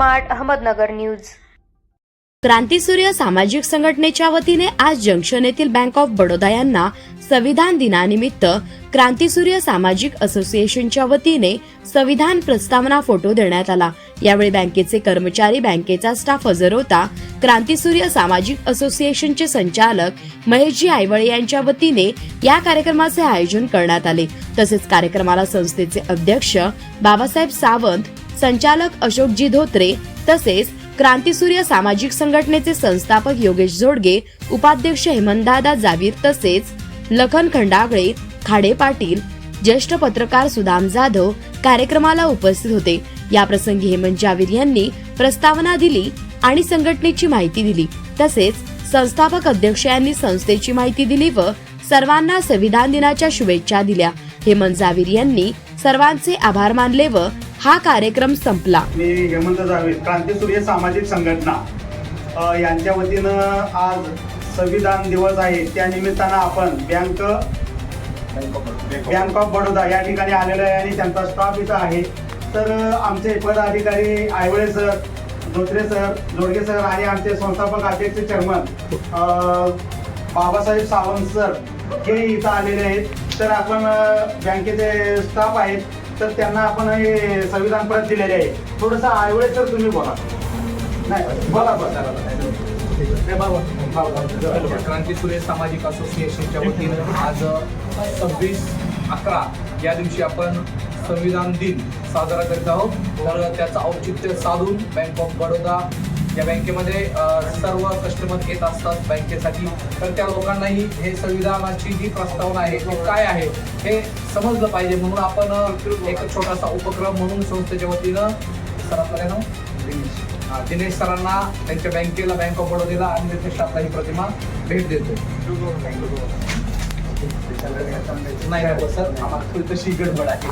Smart Ahmednagar news. क्रांतीसूर्य सामाजिक संघटनेच्या वतीने आज जंक्शन येथील बँक ऑफ बडोदा यांना संविधान दिनानिमित्त क्रांतीसूर्य सामाजिक असोसिएशनच्या वतीने संविधान प्रस्तावना फोटो देण्यात आला. यावेळी बँकेचे कर्मचारी बँकेचा स्टाफ हजर होता. क्रांतीसूर्य सामाजिक असोसिएशनचे संचालक महेशजी आयवळे यांच्या वतीने या कार्यक्रमाचे आयोजन करण्यात आले. तसेच कार्यक्रमाला संस्थेचे अध्यक्ष बाबासाहेब सावंत संचालक अशोकजी धोत्रे तसेच क्रांतीसूर्य सामाजिक संघटनेचे संस्थापक योगेश जोडगे उपाध्यक्ष हेमंतदादा जावीर तसेच लखन खंडागळे खाडे पाटील ज्येष्ठ पत्रकार सुदाम जाधव कार्यक्रमाला उपस्थित होते. या प्रसंगी हेमंत जावीर यांनी प्रस्तावना दिली आणि संघटनेची माहिती दिली. तसेच संस्थापक अध्यक्ष यांनी संस्थेची माहिती दिली व सर्वांना संविधान दिनाच्या शुभेच्छा दिल्या. हेमंत जावीर यांनी सर्वांचे आभार मानले व हा कार्यक्रम संपला. मी हेमंत जावे क्रांतीसूर्य सामाजिक संघटना. यांच्या वतीनं आज संविधान दिवस आहे. त्या निमित्तानं आपण बँक बँक ऑफ बडोदा या ठिकाणी आलेलो आहे आणि त्यांचा स्टाफ इथं आहे. तर आमचे पदाधिकारी Aywale sir Dhotre sir Jodage sir आणि आमचे संस्थापक अध्यक्ष चेअरमन बाबासाहेब सावंत सर हे इथं आलेले आहेत. तर आपण बँकेचे स्टाफ आहेत. तर त्यांना आपण हे संविधान परत दिलेले आहे. थोडंसं आयवळे तर तुम्ही बोला. नाही बोला बोला. क्रांतीसूर्य सामाजिक असोसिएशनच्या वतीनं आज सव्वीस अकरा या दिवशी आपण संविधान दिन साजरा करीत आहोत. तर त्याचं औचित्य साधून बँक ऑफ बडोदा या बँकेमध्ये सर्व कस्टमर येत असतात बँकेसाठी. तर त्या लोकांनाही हे संविधानाची जी प्रस्तावना आहे ती काय आहे हे समजलं पाहिजे. म्हणून आपण एक छोटासा उपक्रम म्हणून संस्थेच्या वतीनं सर आपलं नाव? दिनेश. सरांना त्यांच्या बँकेला बँक ऑफ बडोद्याला आणि त्यांच्या ही प्रतिमा भेट देतो नाही नाही, सर आम्हाला तशी गडबड आहे.